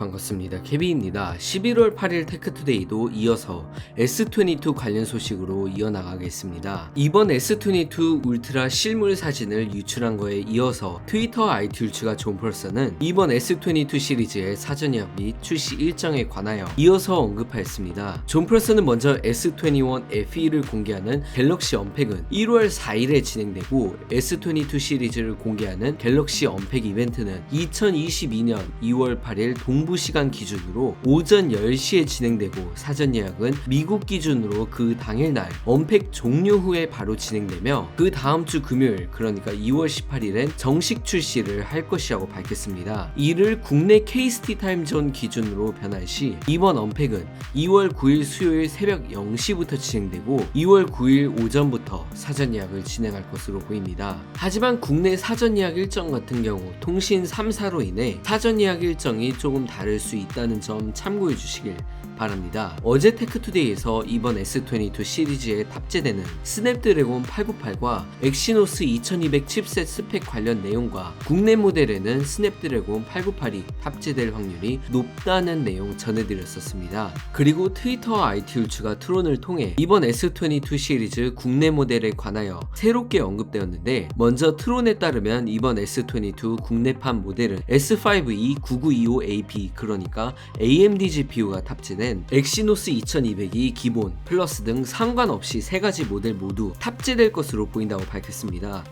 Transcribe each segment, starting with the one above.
반갑습니다. 케비입니다. 11월 8일 테크투데이도 이어서 S22 관련 소식으로 이어나가겠습니다. 이번 S22 울트라 실물 사진을 유출한 거에 이어서 트위터 아이튠츠가 존펄서는 이번 S22 시리즈의 사전 예약 및 출시 일정에 관하여 이어서 언급하였습니다. 존펄서는 먼저 S21 FE를 공개하는 갤럭시 언팩은 1월 4일에 진행되고 S22 시리즈를 공개하는 갤럭시 언팩 이벤트는 2022년 2월 8일 동부 시간 기준으로 오전 10시에 진행되고 사전 예약은 미국 기준으로 그 당일날 언팩 종료 후에 바로 진행되며 그 다음 주 금요일 그러니까 2월 18일엔 정식 출시를 할 것이라고 밝혔습니다. 이를 국내 KST 타임존 기준으로 변할 시 이번 언팩은 2월 9일 수요일 새벽 0시부터 진행되고 2월 9일 오전부터 사전 예약을 진행할 것으로 보입니다. 하지만 국내 사전 예약 일정 같은 경우 통신 3사로 인해 사전 예약 일정이 조금 다를 수 있다는 점 참고해 주시길 바랍니다. 어제 테크투데이에서 이번 S22 시리즈에 탑재되는 스냅드래곤 898과 엑시노스 2200 칩셋 스펙 관련 내용과 국내 모델에는 스냅드래곤 898이 탑재될 확률이 높다는 내용 전해드렸었습니다. 그리고 트위터 아이튠츠가 트론을 통해 이번 S22 시리즈 국내 모델에 관하여 새롭게 언급되었는데 먼저 트론에 따르면 이번 S22 국내판 모델은 S5E 9925AP 그러니까 AMD GPU가 탑재된 엑시노스 2200이 기본, 플러스 등 상관없이 세 가지 모델 모두 탑재될 것으로 보인다고 밝혔습니다.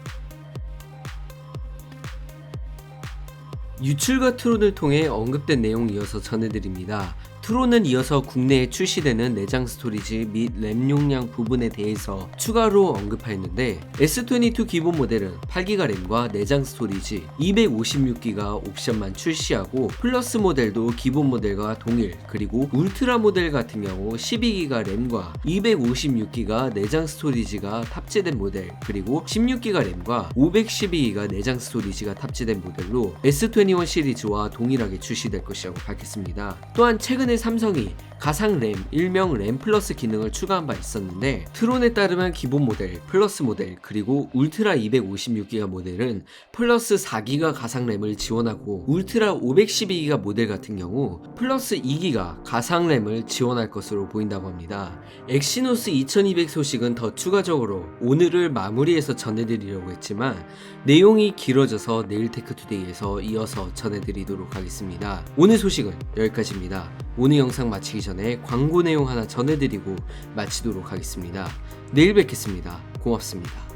유출과 트론을 통해 언급된 내용 이어서 전해드립니다. 트론은 이어서 국내에 출시되는 내장 스토리지 및 램 용량 부분에 대해서 추가로 언급하였는데 S22 기본 모델은 8기가 램과 내장 스토리지 256기가 옵션만 출시하고 플러스 모델도 기본 모델과 동일 그리고 울트라 모델 같은 경우 12기가 램과 256기가 내장 스토리지가 탑재된 모델 그리고 16기가 램과 512기가 내장 스토리지가 탑재된 모델로 S21 시리즈와 동일하게 출시될 것이라고 밝혔습니다. 또한 최근에 삼성이 가상 램, 일명 램 플러스 기능을 추가한 바 있었는데 트론에 따르면 기본 모델, 플러스 모델, 그리고 울트라 256기가 모델은 플러스 4기가 가상 램을 지원하고 울트라 512기가 모델 같은 경우 플러스 2기가 가상 램을 지원할 것으로 보인다고 합니다. 엑시노스 2200 소식은 더 추가적으로 오늘을 마무리해서 전해드리려고 했지만 내용이 길어져서 내일 테크투데이에서 이어서 전해드리도록 하겠습니다. 오늘 소식은 여기까지입니다. 오늘 영상 마치기 전에 광고 내용 하나 전해드리고 마치도록 하겠습니다. 내일 뵙겠습니다. 고맙습니다.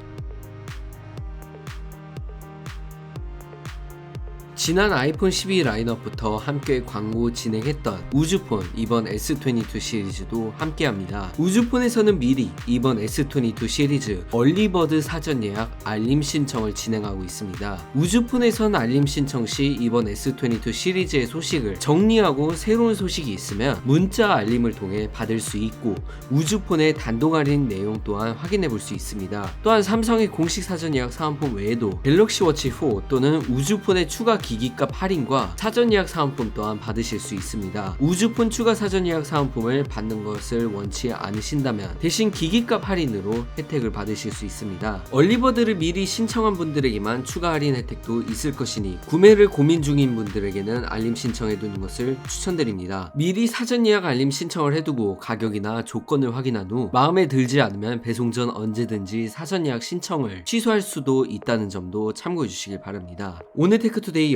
지난 아이폰 12 라인업부터 함께 광고 진행했던 우주폰 이번 S22 시리즈도 함께합니다. 우주폰에서는 미리 이번 S22 시리즈 얼리버드 사전 예약 알림 신청을 진행하고 있습니다. 우주폰에선 알림 신청 시 이번 S22 시리즈의 소식을 정리하고 새로운 소식이 있으면 문자 알림을 통해 받을 수 있고 우주폰의 단독 할인 내용 또한 확인해 볼 수 있습니다. 또한 삼성의 공식 사전 예약 사은품 외에도 갤럭시 워치 4 또는 우주폰의 추가 기기값 할인과 사전 예약 사은품 또한 받으실 수 있습니다. 우주폰 추가 사전 예약 사은품을 받는 것을 원치 않으신다면 대신 기기값 할인으로 혜택을 받으실 수 있습니다. 얼리버드를 미리 신청한 분들에게만 추가 할인 혜택도 있을 것이니 구매를 고민 중인 분들에게는 알림 신청해 두는 것을 추천드립니다. 미리 사전 예약 알림 신청을 해두고 가격이나 조건을 확인한 후 마음에 들지 않으면 배송 전 언제든지 사전 예약 신청을 취소할 수도 있다는 점도 참고해 주시길 바랍니다. 오늘 테크투데이